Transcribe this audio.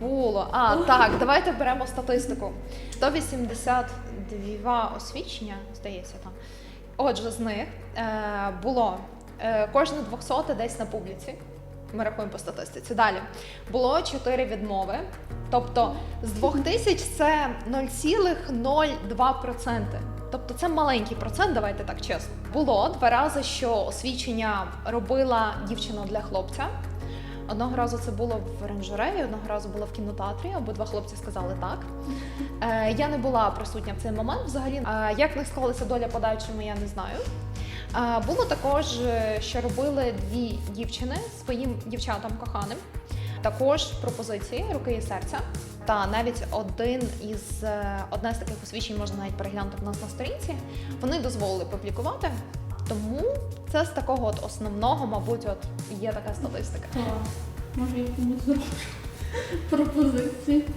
Було. А, так, давайте беремо статистику. 182 освідчення, здається, там. Отже, з них е, було е, кожне 200 десь на публіці. Ми рахуємо по статистиці. Далі було 4 відмови. Тобто з 2000 це 0,02%. Тобто це маленький процент, давайте так чесно. Було два рази, що освідчення робила дівчина для хлопця. Одного разу це було в оранжереї, одного разу було в кінотеатрі. Обидва хлопці сказали так. Е, я не була присутня в цей момент взагалі. Е, як в них склалася доля подальшими, я не знаю. Е, було також, е, що робили дві дівчини своїм дівчатам коханим. Також пропозиції руки і серця. Та навіть один із е, одне з таких посвідчень можна навіть переглянути в нас на сторінці. Вони дозволили публікувати. Тому це з такого от основного, мабуть, от є така статистика. Клас. Може, я комусь запишу пропозиції.